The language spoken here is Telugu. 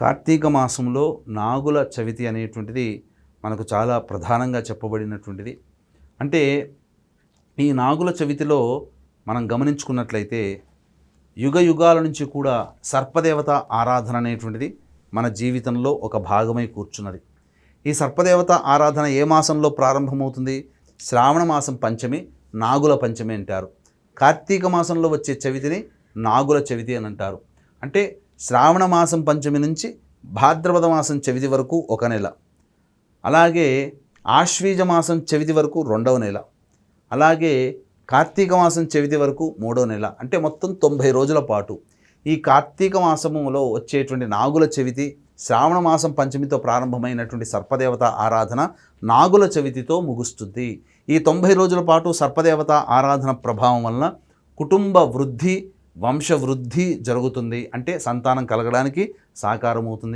కార్తీక మాసంలో నాగుల చవితి అనేటువంటిది మనకు చాలా ప్రధానంగా చెప్పబడినటువంటిది. అంటే ఈ నాగుల చవితిలో మనం గమనించుకున్నట్లయితే యుగ యుగాల నుంచి కూడా సర్పదేవత ఆరాధన అనేటువంటిది మన జీవితంలో ఒక భాగమై కూర్చున్నది. ఈ సర్పదేవత ఆరాధన ఏ మాసంలో ప్రారంభమవుతుంది? శ్రావణ మాసం పంచమి నాగుల పంచమి అంటారు. కార్తీక మాసంలో వచ్చే చవితిని నాగుల చవితి అని అంటారు. అంటే శ్రావణ మాసం పంచమి నుంచి భాద్రపద మాసం చవితి వరకు ఒక నెల. అలాగే ఆశ్వీజ మాసం చవితి వరకు రెండవ నెల. అలాగే కార్తీక మాసం చవితి వరకు మూడో నెల. అంటే మొత్తం తొంభై రోజుల పాటు. ఈ కార్తీక మాసములో వచ్చేటువంటి నాగుల చవితి శ్రావణ మాసం పంచమితో ప్రారంభమైనటువంటి సర్పదేవత ఆరాధన నాగుల చవితితో ముగుస్తుంది. ఈ తొంభై రోజుల పాటు సర్పదేవత ఆరాధన ప్రభావం వలన కుటుంబ వృద్ధి వంశ వృద్ధి జరుగుతుంది. అంటే సంతానం కలగడానికి సాకారమవుతుంది.